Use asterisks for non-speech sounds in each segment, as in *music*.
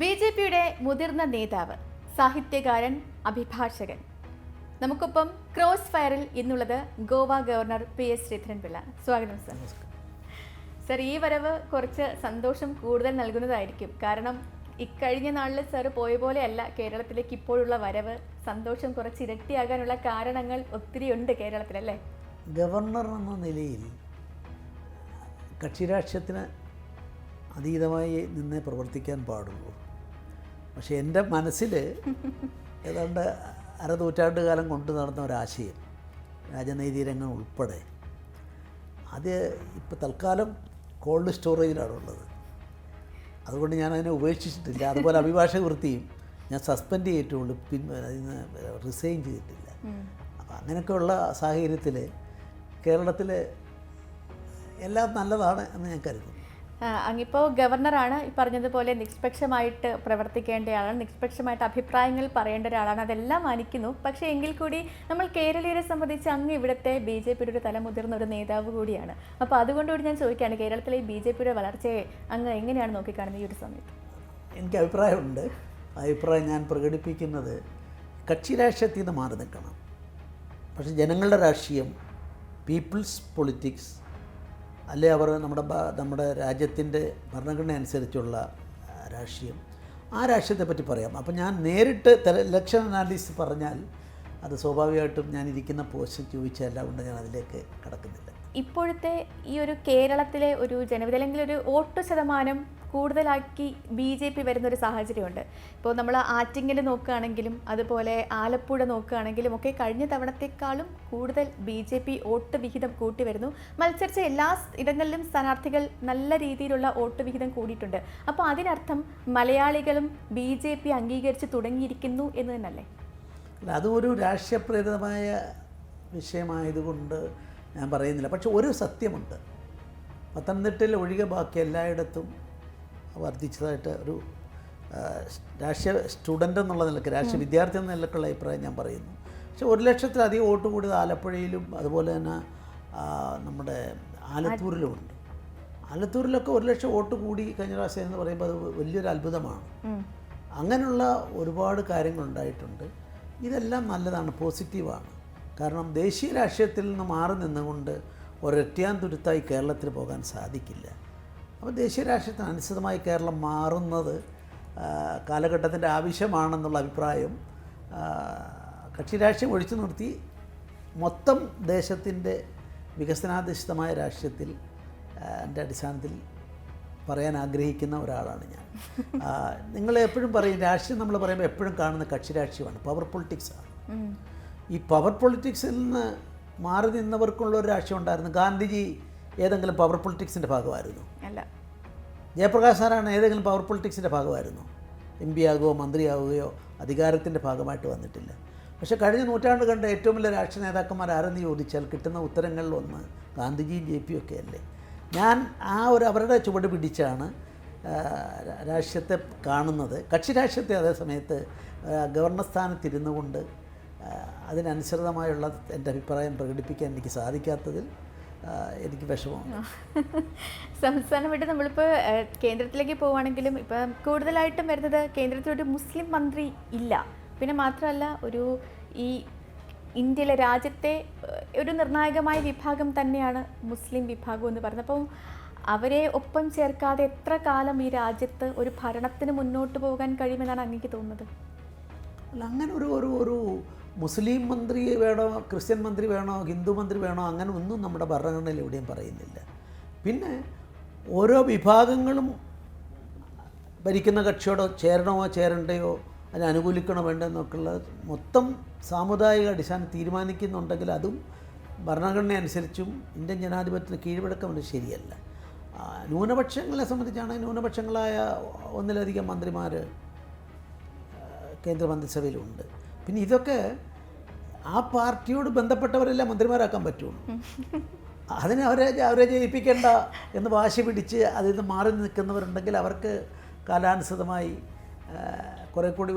B J പിയുടെ മുതിർന്ന നേതാവ് സാഹിത്യകാരൻ അഭിഭാഷകൻ. നമുക്കൊപ്പം ക്രോസ് ഫയറിൽ ഇന്നുള്ളത് Goa governor P S Sreedharan Pillai. സ്വാഗതം സർ. സർ ഈ വരവ് കുറച്ച് സന്തോഷം കൂടുതൽ നൽകുന്നതായിരിക്കും. കാരണം ഇക്കഴിഞ്ഞ നാളിൽ സർ പോയ പോലെയല്ല കേരളത്തിലേക്ക് ഇപ്പോഴുള്ള വരവ്. സന്തോഷം കുറച്ച് ഇരട്ടിയാകാനുള്ള കാരണങ്ങൾ ഒത്തിരി ഉണ്ട് കേരളത്തിലല്ലേ ഗവർണർ എന്ന നിലയിൽ കക്ഷിരാഷ്ട്രീയത്തിന് അതീതമായി നിന്നേ പ്രവർത്തിക്കാൻ പാടുള്ളൂ. പക്ഷേ എന്റെ മനസ്സിൽ ഏതാണ്ട് അരനൂറ്റാണ്ട് കാലം കൊണ്ടു നടന്ന ഒരാശയം രാജനീതി രംഗം ഉൾപ്പെടെ. അത് ഇപ്പോൾ തൽക്കാലം കോൾഡ് സ്റ്റോറേജിലാണുള്ളത് അതുകൊണ്ട് ഞാൻ അതിനെ ഉപേക്ഷിച്ചിട്ടില്ല. അതുപോലെ അഭിഭാഷക വൃത്തിയും ഞാൻ സസ്പെൻഡ് ചെയ്തിട്ടുള്ളൂ പിന്നെ അതിൽ നിന്ന് റിസൈൻ ചെയ്തിട്ടില്ല. അപ്പം അങ്ങനെയൊക്കെയുള്ള സാഹചര്യത്തിൽ കേരളത്തിൽ എല്ലാം നല്ലതാണ് എന്ന് ഞാൻ കരുതുന്നു. അങ്ങിപ്പോൾ ഗവർണറാണ് ഈ പറഞ്ഞതുപോലെ നിഷ്പക്ഷമായിട്ട് പ്രവർത്തിക്കേണ്ട ആളാണ് നിഷ്പക്ഷമായിട്ട് അഭിപ്രായങ്ങൾ പറയേണ്ട ഒരാളാണ് അതെല്ലാം മാനിക്കുന്നു. പക്ഷേ എങ്കിൽ കൂടി നമ്മൾ കേരളീയരെ സംബന്ധിച്ച് അങ്ങ് ഇവിടുത്തെ ബി ജെ പിയുടെ ഒരു തലമുതിർന്ന ഒരു നേതാവ് കൂടിയാണ്. അപ്പോൾ അതുകൊണ്ടുകൂടി ഞാൻ ചോദിക്കുകയാണ് കേരളത്തിലെ ബി ജെ പിയുടെ വളർച്ചയെ അങ്ങ് എങ്ങനെയാണ് നോക്കിക്കാണുന്നത് ഈ ഒരു സമയത്ത്? എനിക്ക് അഭിപ്രായമുണ്ട്. അഭിപ്രായം ഞാൻ പ്രകടിപ്പിക്കുന്നത് കക്ഷി രാഷ്ട്രീയത്തിൽ നിന്ന് മാറി നിൽക്കണം. പക്ഷേ ജനങ്ങളുടെ രാഷ്ട്രീയം പീപ്പിൾസ് പൊളിറ്റിക്സ് അല്ലെ അവർ നമ്മുടെ നമ്മുടെ രാജ്യത്തിന്റെ ഭരണഘടന അനുസരിച്ചുള്ള രാഷ്ട്രീയം. ആ രാഷ്ട്രീയത്തെ പറ്റി പറയാം. അപ്പം ഞാൻ നേരിട്ട് ഇലക്ഷൻ അനാലിസിസ് പറഞ്ഞാൽ അത് സ്വാഭാവികമായിട്ടും ഞാൻ ഇരിക്കുന്ന പോസ്റ്റ് ചോദിച്ചല്ല കൊണ്ട് ഞാൻ അതിലേക്ക് കടക്കുന്നില്ല. ഇപ്പോഴത്തെ ഈ ഒരു കേരളത്തിലെ ഒരു ജനവിധി അല്ലെങ്കിൽ ഒരു വോട്ട് ശതമാനം കൂടുതലാക്കി ബി ജെ പി വരുന്നൊരു സാഹചര്യമുണ്ട്. ഇപ്പോൾ നമ്മൾ ആറ്റിങ്ങിൽ നോക്കുകയാണെങ്കിലും അതുപോലെ ആലപ്പുഴ നോക്കുകയാണെങ്കിലും ഒക്കെ കഴിഞ്ഞ തവണത്തെക്കാളും കൂടുതൽ ബി ജെ പി വോട്ട് വിഹിതം കൂട്ടി വരുന്നു. മത്സരിച്ച എല്ലാ ഇടങ്ങളിലും സ്ഥാനാർത്ഥികൾ നല്ല രീതിയിലുള്ള വോട്ട് വിഹിതം കൂടിയിട്ടുണ്ട്. അപ്പോൾ അതിനർത്ഥം മലയാളികളും ബി ജെ പി അംഗീകരിച്ച് തുടങ്ങിയിരിക്കുന്നു എന്ന് തന്നെയല്ലേ? അതും ഒരു രാഷ്ട്രീയപ്രേരിതമായ വിഷയമായതുകൊണ്ട് ഞാൻ പറയുന്നില്ല. പക്ഷെ ഒരു സത്യമുണ്ട്. പത്തനംതിട്ടയിൽ ഒഴികെ ബാക്കി എല്ലായിടത്തും വർദ്ധിച്ചതായിട്ട് ഒരു രാഷ്ട്രീയ സ്റ്റുഡന്റ് എന്നുള്ള നിലയ്ക്ക് രാഷ്ട്രീയ വിദ്യാർത്ഥി എന്ന നിലക്കുള്ള അഭിപ്രായം ഞാൻ പറയുന്നു. പക്ഷെ ഒരു ലക്ഷത്തിലധികം വോട്ട് കൂടിയത് ആലപ്പുഴയിലും അതുപോലെ തന്നെ നമ്മുടെ ആലത്തൂരിലുമുണ്ട്. ആലത്തൂരിലൊക്കെ ഒരു ലക്ഷം വോട്ട് കൂടി കഴിഞ്ഞ പ്രാവശ്യം എന്ന് പറയുമ്പോൾ അത് വലിയൊരു അത്ഭുതമാണ്. അങ്ങനെയുള്ള ഒരുപാട് കാര്യങ്ങളുണ്ടായിട്ടുണ്ട് ഇതെല്ലാം നല്ലതാണ് പോസിറ്റീവാണ്. കാരണം ദേശീയ രാഷ്ട്രീയത്തിൽ നിന്ന് മാറി നിന്നുകൊണ്ട് ഒരൊറ്റയാൻ തുരുത്തായി കേരളത്തിൽ പോകാൻ സാധിക്കില്ല. അപ്പോൾ ദേശീയ രാഷ്ട്രീയത്തിന് അനുസൃതമായി കേരളം മാറുന്നത് കാലഘട്ടത്തിന്റെ ആവശ്യമാണെന്നുള്ള അഭിപ്രായം കക്ഷി രാഷ്ട്രീയം ഒഴിച്ചു നിർത്തി മൊത്തം ദേശത്തിന്റെ വികസനാധിഷ്ഠിതമായ രാഷ്ട്രീയത്തിൽ എന്റെ അടിസ്ഥാനത്തിൽ പറയാൻ ആഗ്രഹിക്കുന്ന ഒരാളാണ് ഞാൻ. നിങ്ങൾ എപ്പോഴും പറയും രാഷ്ട്രീയം നമ്മൾ പറയുമ്പോൾ എപ്പോഴും കാണുന്ന കക്ഷി രാഷ്ട്രീയമാണ് പവർ പൊളിറ്റിക്സാണ് ഈ പവർ പൊളിറ്റിക്സിൽ നിന്ന് മാറി നിന്നവർക്കുള്ള ഒരു രാഷ്ട്രീയം ഉണ്ടായിരുന്നു. ഗാന്ധിജി ഏതെങ്കിലും പവർ പൊളിറ്റിക്സിന്റെ ഭാഗമായിരുന്നു. അല്ല. ജയപ്രകാശ് നാരായണൻ ഏതെങ്കിലും പവർ പൊളിറ്റിക്സിന്റെ ഭാഗമായിരുന്നു. എം പി ആകുകയോ മന്ത്രിയാവുകയോ അധികാരത്തിന്റെ ഭാഗമായിട്ട് വന്നിട്ടില്ല. പക്ഷേ കഴിഞ്ഞ നൂറ്റാണ്ട് കണ്ട ഏറ്റവും വലിയ രാഷ്ട്രീയ നേതാക്കന്മാർ ആരെന്ന് ചോദിച്ചാൽ കിട്ടുന്ന ഉത്തരങ്ങളിൽ ഒന്ന് ഗാന്ധിജിയും ജെ പിയും ഒക്കെ അല്ലേ. ഞാൻ ആ ഒരു അവരുടെ ചുവട് പിടിച്ചാണ് രാഷ്ട്രീയത്തെ കാണുന്നത്. കക്ഷി രാഷ്ട്രീയത്തെ അതേ സമയത്ത് ഗവർണർ സ്ഥാനത്തിരുന്നു കൊണ്ട് അതിനനുസൃതമായുള്ള എന്റെ അഭിപ്രായം പ്രകടിപ്പിക്കാൻ എനിക്ക് സാധിക്കാത്തതിൽ എനിക്ക് വിഷമമാണ്. *laughs* സംസ്ഥാനം വിട്ട് നമ്മളിപ്പോൾ കേന്ദ്രത്തിലേക്ക് പോവുകയാണെങ്കിലും ഇപ്പം കൂടുതലായിട്ടും വരുന്നത് കേന്ദ്രത്തിൽ ഒരു മുസ്ലിം മന്ത്രി ഇല്ല. പിന്നെ മാത്രമല്ല ഒരു ഈ ഇന്ത്യയിലെ രാജ്യത്തെ ഒരു നിർണായകമായ വിഭാഗം തന്നെയാണ് മുസ്ലിം വിഭാഗം എന്ന് പറഞ്ഞപ്പോൾ അപ്പം അവരെ ഒപ്പം ചേർക്കാതെ എത്ര കാലം ഈ രാജ്യത്ത് ഒരു ഭരണത്തിന് മുന്നോട്ട് പോകാൻ കഴിയുമെന്നാണ് അങ്ങേക്ക് തോന്നുന്നത്? അല്ല അങ്ങനെ ഒരു ഒരു ഒരു മുസ്ലിം മന്ത്രി വേണോ ക്രിസ്ത്യൻ മന്ത്രി വേണോ ഹിന്ദു മന്ത്രി വേണോ അങ്ങനെ ഒന്നും നമ്മുടെ ഭരണഘടനയിൽ എവിടെയും പറയുന്നില്ല. പിന്നെ ഓരോ വിഭാഗങ്ങളും ഭരിക്കുന്ന കക്ഷിയോടോ ചേരണമോ ചേരണ്ടയോ അതിനെ അനുകൂലിക്കണോ വേണ്ടെന്നൊക്കെയുള്ള മൊത്തം സാമുദായിക അടിസ്ഥാനം തീരുമാനിക്കുന്നുണ്ടെങ്കിൽ അതും ഭരണഘടന അനുസരിച്ചും ഇന്ത്യൻ ജനാധിപത്യത്തിന് കീഴ്വഴക്കമുണ്ട് ശരിയല്ല. ന്യൂനപക്ഷങ്ങളെ സംബന്ധിച്ചാണെങ്കിൽ ന്യൂനപക്ഷങ്ങളായ ഒന്നിലധികം മന്ത്രിമാർ കേന്ദ്രമന്ത്രിസഭയിലുണ്ട്. പിന്നെ ഇതൊക്കെ ആ പാർട്ടിയോട് ബന്ധപ്പെട്ടവരെല്ലാം മന്ത്രിമാരാക്കാൻ പറ്റുള്ളൂ അതിനെ അവരെ അവരെ ജയിപ്പിക്കേണ്ട എന്ന് വാശി പിടിച്ച് അതിൽ നിന്ന് മാറി നിൽക്കുന്നവരുണ്ടെങ്കിൽ അവർക്ക് കാലാനുസൃതമായി കുറേ കൂടി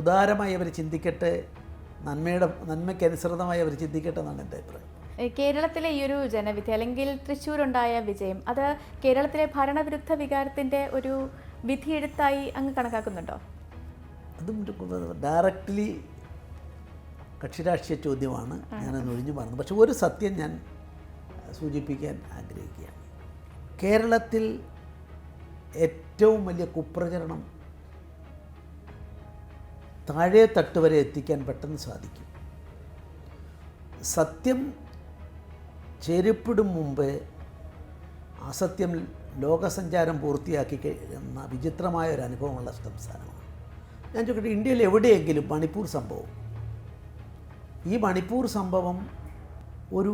ഉദാരമായി അവർ ചിന്തിക്കട്ടെ നന്മയുടെ നന്മയ്ക്കനുസൃതമായി അവർ ചിന്തിക്കട്ടെ എന്നാണ് എന്റെ അഭിപ്രായം. കേരളത്തിലെ ഈ ഒരു ജനവിധി അല്ലെങ്കിൽ തൃശ്ശൂരുണ്ടായ വിജയം അത് കേരളത്തിലെ ഭരണവിരുദ്ധ വികാരത്തിന്റെ ഒരു വിധിയെഴുത്തായി അങ്ങ് കണക്കാക്കുന്നുണ്ടോ? അതും ഡയറക്റ്റ്ലി കക്ഷിരാഷ്ട്രീയ ചോദ്യമാണ്. ഞാനത് ഒഴിഞ്ഞു പറഞ്ഞത്. പക്ഷെ ഒരു സത്യം ഞാൻ സൂചിപ്പിക്കാൻ ആഗ്രഹിക്കുകയാണ്. കേരളത്തിൽ ഏറ്റവും വലിയ കുപ്രചരണം താഴെ തട്ട് വരെ എത്തിക്കാൻ പെട്ടെന്ന് സാധിക്കും. സത്യം ചെരുപ്പിടും മുമ്പ് അസത്യം ലോകസഞ്ചാരം പൂർത്തിയാക്കി കഴിയുന്ന വിചിത്രമായ ഒരു അനുഭവമുള്ള സംസ്ഥാനമാണ് ഞാൻ ചോദിക്കട്ടെ ഇന്ത്യയിൽ എവിടെയെങ്കിലും മണിപ്പൂർ സംഭവം? ഈ മണിപ്പൂർ സംഭവം ഒരു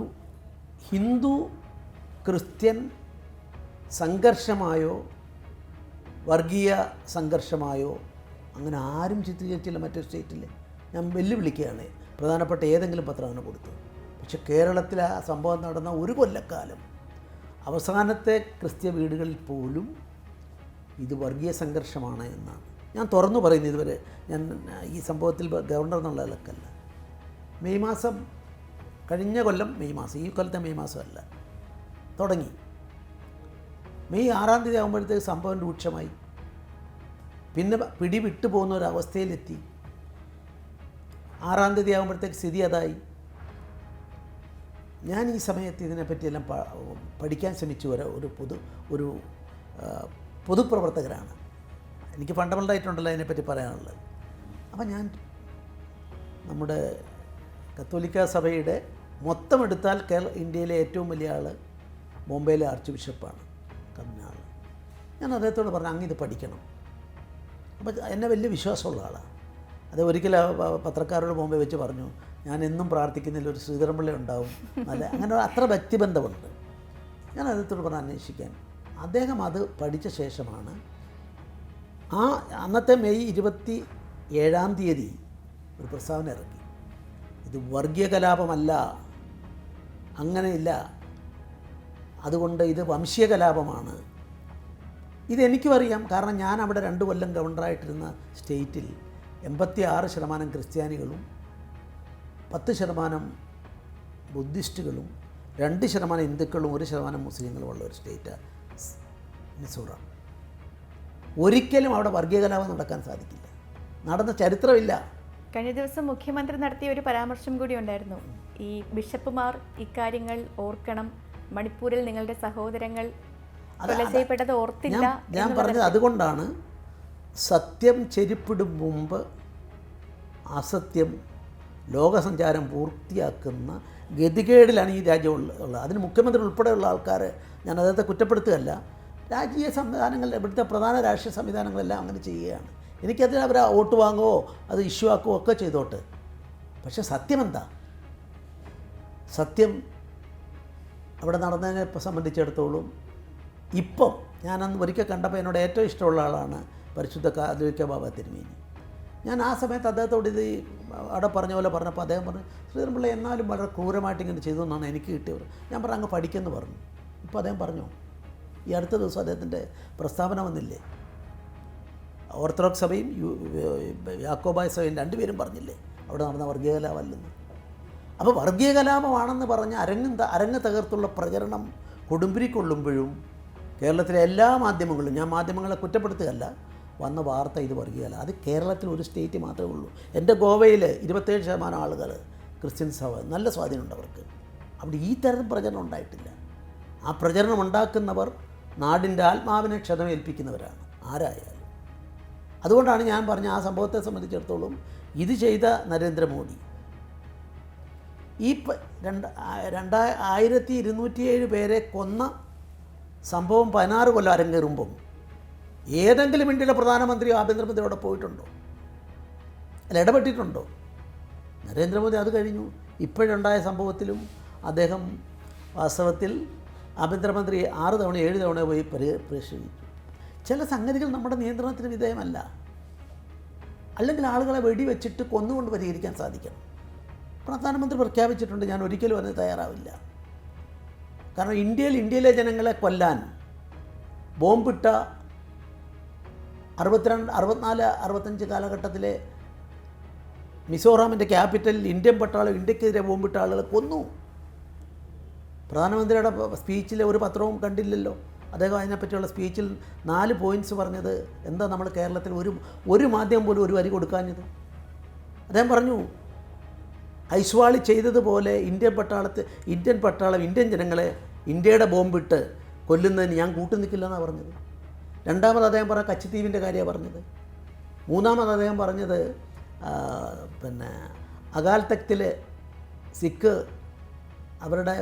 ഹിന്ദു ക്രിസ്ത്യൻ സംഘർഷമായോ വർഗീയ സംഘർഷമായോ അങ്ങനെ ആരും ചിത്രീകരിച്ചില്ല മറ്റൊരു സ്റ്റേറ്റിൽ ഞാൻ വെല്ലുവിളിക്കുകയാണ്. പ്രധാനപ്പെട്ട ഏതെങ്കിലും പത്രം അങ്ങനെ കൊടുത്തു പക്ഷെ കേരളത്തിൽ ആ സംഭവം നടന്ന ഒരു കൊല്ലക്കാലം. അവസാനത്തെ ക്രിസ്ത്യ വീടുകളിൽ പോലും ഇത് വർഗീയ സംഘർഷമാണ് എന്നാണ്. ഞാൻ തുറന്നു പറയുന്നു ഇതുവരെ. ഞാൻ ഈ സംഭവത്തിൽ ഗവർണർ എന്നുള്ള നിലക്കല്ല. മെയ് മാസം കഴിഞ്ഞ കൊല്ലം മെയ് മാസം ഈ കൊല്ലത്തെ മെയ് മാസമല്ല തുടങ്ങി. മെയ് ആറാം തീയതി ആകുമ്പോഴത്തേക്ക് സംഭവം രൂക്ഷമായി. പിന്നെ പിടി വിട്ടു പോകുന്ന ഒരവസ്ഥയിലെത്തി ആറാം തീയതി ആകുമ്പോഴത്തേക്ക് സ്ഥിതി അതായി. ഞാൻ ഈ സമയത്ത് ഇതിനെപ്പറ്റിയെല്ലാം പഠിക്കാൻ ശ്രമിച്ചു വരാം ഒരു പൊതു ഒരു പൊതുപ്രവർത്തകരാണ് എനിക്ക് ഫണ്ടമെന്റലായിട്ടുണ്ടല്ലോ അതിനെപ്പറ്റി പറയാനുള്ളത്. അപ്പം ഞാൻ നമ്മുടെ കത്തോലിക്ക സഭയുടെ മൊത്തം എടുത്താൽ കേരള ഇന്ത്യയിലെ ഏറ്റവും വലിയ ആൾ ബോംബെയിലെ ആർച്ച് ബിഷപ്പാണ് കമ്മിനാൾ ഞാൻ അദ്ദേഹത്തോട് പറഞ്ഞു അങ്ങ് ഇത് പഠിക്കണം. അപ്പോൾ എന്നെ വലിയ വിശ്വാസമുള്ള ആളാണ്. അത് ഒരിക്കലും പത്രക്കാരോട് ബോംബെ വെച്ച് പറഞ്ഞു ഞാൻ എന്നും പ്രാർത്ഥിക്കുന്നതിൽ ഒരു ശ്രീധരൻപിള്ള ഉണ്ടാവും. നല്ല അങ്ങനെ അത്ര വ്യക്തിബന്ധമുണ്ട്. ഞാൻ അദ്ദേഹത്തോട് പറഞ്ഞു അന്വേഷിക്കാൻ. അദ്ദേഹം അത് പഠിച്ച ശേഷമാണ് ആ അന്നത്തെ മെയ് ഇരുപത്തി ഏഴാം തീയതി ഒരു പ്രസ്താവന ഇറക്കി. ഇത് വർഗീയ കലാപമല്ല അങ്ങനെയില്ല. അതുകൊണ്ട് ഇത് വംശീയ കലാപമാണ്. ഇതെനിക്കും അറിയാം. കാരണം ഞാൻ അവിടെ രണ്ട് കൊല്ലം ഗവർണറായിട്ടിരുന്ന സ്റ്റേറ്റിൽ എൺപത്തി ആറ് ശതമാനം ക്രിസ്ത്യാനികളും പത്ത് ശതമാനം ബുദ്ധിസ്റ്റുകളും രണ്ട് ശതമാനം ഹിന്ദുക്കളും ഒരു ശതമാനം മുസ്ലിങ്ങളും ഉള്ള ഒരു സ്റ്റേറ്റാണ് മിസോറാം. ഒരിക്കലും അവിടെ വർഗീയ കലാപം നടക്കാൻ സാധിക്കില്ല. നടന്ന ചരിത്രമില്ല. കഴിഞ്ഞ ദിവസം മുഖ്യമന്ത്രി നടത്തിയ ഒരു പരാമർശം കൂടി ഉണ്ടായിരുന്നു. ഈ ബിഷപ്പുമാർ ഇക്കാര്യങ്ങൾ ഓർക്കണം. മണിപ്പൂരിൽ നിങ്ങളുടെ സഹോദരങ്ങൾ കൊല ചെയ്യപ്പെട്ടത് ഓർത്തില്ല ഞാൻ ഞാൻ പറഞ്ഞത് അതുകൊണ്ടാണ് സത്യം ചെരിപ്പിടും മുമ്പ് അസത്യം ലോകസഞ്ചാരം പൂർത്തിയാക്കുന്ന ഗതികേടിലാണ് ഈ രാജ്യം ഉള്ളത്. അതിന് മുഖ്യമന്ത്രി ഉൾപ്പെടെയുള്ള ആൾക്കാർ ഞാൻ അദ്ദേഹത്തെ കുറ്റപ്പെടുത്തുകയല്ല. രാഷ്ട്രീയ സംവിധാനങ്ങൾ ഇവിടുത്തെ പ്രധാന രാഷ്ട്രീയ സംവിധാനങ്ങളെല്ലാം അങ്ങനെ ചെയ്യുകയാണ്. എനിക്കതിന് അവർ വോട്ട് വാങ്ങുകയോ അത് ഇഷ്യൂ ആക്കുകയോ ഒക്കെ ചെയ്തോട്ട്. പക്ഷെ സത്യം എന്താ സത്യം അവിടെ നടന്നതിനെ സംബന്ധിച്ചിടത്തോളം ഇപ്പം ഞാനന്ന് ഒരിക്കൽ കണ്ടപ്പോൾ എന്നോട് ഏറ്റവും ഇഷ്ടമുള്ള ആളാണ് പരിശുദ്ധ കാതോലിക്ക ബാബ തിരുമേനി. ഞാൻ ആ സമയത്ത് അദ്ദേഹത്തോട് ഇത് അവിടെ പറഞ്ഞ പോലെ പറഞ്ഞപ്പോൾ അദ്ദേഹം പറഞ്ഞു ശ്രീധരൻപിള്ള എന്നാലും വളരെ ക്രൂരമായിട്ട് ഇങ്ങനെ ചെയ്തു എന്നാണ് എനിക്ക് കിട്ടിയത് ഞാൻ പറഞ്ഞു അങ്ങ് പഠിക്കുമെന്ന് പറഞ്ഞു. ഇപ്പോൾ അദ്ദേഹം പറഞ്ഞു ഈ അടുത്ത ദിവസം അദ്ദേഹത്തിന്റെ പ്രസ്താവന വന്നില്ലേ? ഓർത്തഡോക്സ് സഭയും യാക്കോബായ സഭയും രണ്ടുപേരും പറഞ്ഞില്ലേ? അവിടെ നടന്ന വർഗീയ കലാപമല്ലെന്ന് അപ്പോൾ വർഗീയ കലാപമാണെന്ന് പറഞ്ഞ് അരങ്ങ് അരങ്ങ് തകർത്തുള്ള പ്രചരണം കൊടുമ്പിരി കൊള്ളുമ്പോഴും കേരളത്തിലെ എല്ലാ മാധ്യമങ്ങളും ഞാൻ മാധ്യമങ്ങളെ കുറ്റപ്പെടുത്തുകയല്ല വന്ന വാർത്ത ഇത് വർഗീയല്ല അത് കേരളത്തിൽ ഒരു സ്റ്റേറ്റ് മാത്രമേ ഉള്ളൂ. എന്റെ ഗോവയിൽ ഇരുപത്തേഴ് ശതമാനം ആളുകൾ ക്രിസ്ത്യൻ സഭ നല്ല സ്വാധീനമുണ്ട് അവർക്ക്. അവിടെ ഈ തരം പ്രചരണം ഉണ്ടായിട്ടില്ല. ആ പ്രചരണം ഉണ്ടാക്കുന്നവർ നാടിന്റെ ആത്മാവിനെ ക്ഷതമേൽപ്പിക്കുന്നവരാണ്. ആരായാലും. അതുകൊണ്ടാണ് ഞാൻ പറഞ്ഞ ആ സംഭവത്തെ സംബന്ധിച്ചിടത്തോളം ഇത് ചെയ്ത നരേന്ദ്രമോദി. ഈ രണ്ട് രണ്ടാ ആയിരത്തി ഇരുന്നൂറ്റിയേഴ് പേരെ കൊന്ന സംഭവം പതിനാറ് കൊല്ലം അരങ്ങേറുമ്പം ഏതെങ്കിലും ഇന്ത്യയിലെ പ്രധാനമന്ത്രി ആഭ്യന്തരമന്ത്രിയോടെ പോയിട്ടുണ്ടോ? അല്ല ഇടപെട്ടിട്ടുണ്ടോ? നരേന്ദ്രമോദി അത് കഴിഞ്ഞു. ഇപ്പോഴുണ്ടായ സംഭവത്തിലും അദ്ദേഹം വാസ്തവത്തിൽ ആഭ്യന്തരമന്ത്രി ആറ് തവണ ഏഴ് തവണ പോയി പരി പരിശീലിച്ചു. ചില സംഗതികൾ നമ്മുടെ നിയന്ത്രണത്തിന് വിധേയമല്ല. അല്ലെങ്കിൽ ആളുകളെ വെടിവെച്ചിട്ട് കൊന്നുകൊണ്ട് പരിഹരിക്കാൻ സാധിക്കണം. പ്രധാനമന്ത്രി പ്രഖ്യാപിച്ചിട്ടുണ്ട് ഞാൻ ഒരിക്കലും അതിന് തയ്യാറാവില്ല. കാരണം ഇന്ത്യയിൽ ഇന്ത്യയിലെ ജനങ്ങളെ കൊല്ലാൻ ബോംബിട്ട അറുപത്തിരണ്ട് അറുപത്തിനാല് അറുപത്തഞ്ച് കാലഘട്ടത്തിലെ മിസോറാമിന്റെ ക്യാപിറ്റലിൽ ഇന്ത്യൻ പട്ടാളം ഇന്ത്യക്കെതിരെ ബോംബിട്ട ആളുകളെ കൊന്നു. പ്രധാനമന്ത്രിയുടെ സ്പീച്ചിൽ ഒരു പത്രവും കണ്ടില്ലല്ലോ. അദ്ദേഹം അതിനെപ്പറ്റിയുള്ള സ്പീച്ചിൽ നാല് പോയിന്റ്സ് പറഞ്ഞത് എന്താ നമ്മൾ കേരളത്തിൽ ഒരു ഒരു മാധ്യമം പോലും ഒരു വരി കൊടുക്കാഞ്ഞത്? അദ്ദേഹം പറഞ്ഞു ഐശ്വാളി ചെയ്തതുപോലെ ഇന്ത്യൻ പട്ടാളത്ത് ഇന്ത്യൻ പട്ടാളം ഇന്ത്യൻ ജനങ്ങളെ ഇന്ത്യയുടെ ബോംബിട്ട് കൊല്ലുന്നതിന് ഞാൻ കൂട്ടു നിൽക്കില്ലെന്നാണ് പറഞ്ഞത്. രണ്ടാമത് അദ്ദേഹം പറഞ്ഞ കച്ചിത്തീവിന്റെ കാര്യമാണ് പറഞ്ഞത്. മൂന്നാമത് അദ്ദേഹം പറഞ്ഞത് പിന്നെ അകാൽ തക്തിലെ സിഖ് അവരുടെ